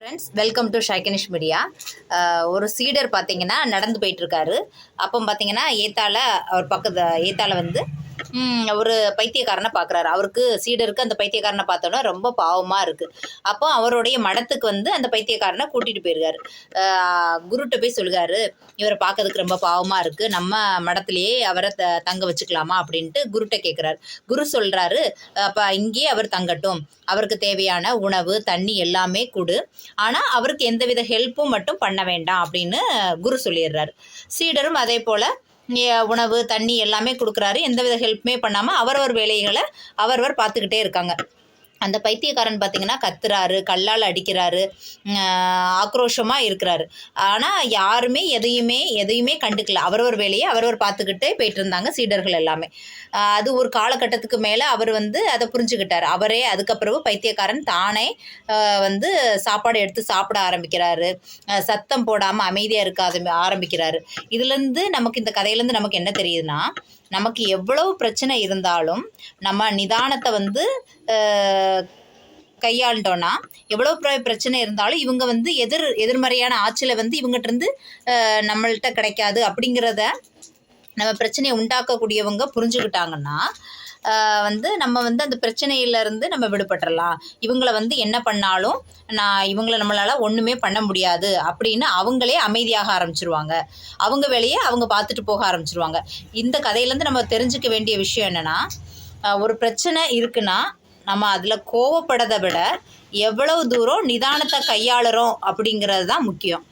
Friends welcome to ஷைகனிஷ் media ஒரு சீடர் பார்த்தீங்கன்னா நடந்து போயிட்டுருக்காரு அப்போ பார்த்தீங்கன்னா ஏத்தால அவர் பக்கத்து ஏத்தால வந்து ஒரு பைத்தியக்காரனை பார்க்குறாரு அவருக்கு சீடருக்கு அந்த பைத்தியக்காரனை பார்த்தோன்னா ரொம்ப பாவமாக இருக்குது அப்போ அவருடைய மடத்துக்கு வந்து அந்த பைத்தியக்காரனை கூட்டிகிட்டு போயிருக்காரு. குருட்ட போய் சொல்லுகாரு இவரை பார்க்கறதுக்கு ரொம்ப பாவமாக இருக்குது நம்ம மடத்திலேயே அவரை த தங்க வச்சுக்கலாமா? அப்படின்ட்டு குருட்ட கேட்குறாரு குரு சொல்கிறாரு அப்போ இங்கேயே அவர் தங்கட்டும். அவருக்கு தேவையான உணவு தண்ணி எல்லாமே கொடு. ஆனால் அவருக்கு எந்தவித ஹெல்ப்பும் மட்டும் பண்ண வேண்டாம். அப்படின்னு குரு சொல்லிடுறாரு. சீடரும் அதே போல் உணவு தண்ணி எல்லாமே கொடுக்குறாரு. எந்தவித ஹெல்ப்புமே பண்ணாமல் அவரவர் வேலைகளை அவரவர் பார்த்துக்கிட்டே இருக்காங்க. அந்த பைத்தியக்காரன் பார்த்தீங்கன்னா கத்துறாரு கல்லால் அடிக்கிறாரு ஆக்ரோஷமாக இருக்கிறாரு. ஆனால் யாருமே எதையுமே எதையுமே கண்டுக்கல. அவரவர் வேலையை அவரவர் பார்த்துக்கிட்டே போயிட்டு இருந்தாங்க சீடர்கள் எல்லாமே. அது ஒரு காலகட்டத்துக்கு மேலே அவர் வந்து அதை புரிஞ்சுக்கிட்டார். அவரே அதுக்கப்புறவு பைத்தியக்காரன் தானே வந்து சாப்பாடு எடுத்து சாப்பிட ஆரம்பிக்கிறாரு. சத்தம் போடாமல் அமைதியாக இருக்க ஆரம்பி- ஆரம்பிக்கிறாரு. இதுலேருந்து நமக்கு இந்த கதையிலேருந்து நமக்கு என்ன தெரியுதுன்னா நமக்கு எவ்வளவு பிரச்சனை இருந்தாலும் நம்ம நிதானத்தை வந்து கையாண்டோன்னா எவ்வளோ பிரச்சனை இருந்தாலும் இவங்க வந்து எதிர் எதிர்மறையான ஆட்சியில் வந்து இவங்ககிட்ட நம்மள்கிட்ட கிடைக்காது அப்படிங்கிறத நம்ம பிரச்சனையை உண்டாக்கக்கூடியவங்க புரிஞ்சுக்கிட்டாங்கன்னா வந்து நம்ம வந்து அந்த பிரச்சனையில இருந்து நம்ம விடுபட்டுறலாம். இவங்கள வந்து என்ன பண்ணாலும் நான் இவங்கள நம்மளால் ஒன்றுமே பண்ண முடியாது அப்படின்னு அவங்களே அமைதியாக ஆரம்பிச்சிருவாங்க. அவங்க வேலையை அவங்க பார்த்துட்டு போக ஆரம்பிச்சிருவாங்க. இந்த கதையிலேருந்து நம்ம தெரிஞ்சுக்க வேண்டிய விஷயம் என்னென்னா ஒரு பிரச்சனை இருக்குன்னா நம்ம அதில் கோவப்படதை விட எவ்வளவு தூரம் நிதானத்தை கையாளுறோம் அப்படிங்கிறது தான் முக்கியம்.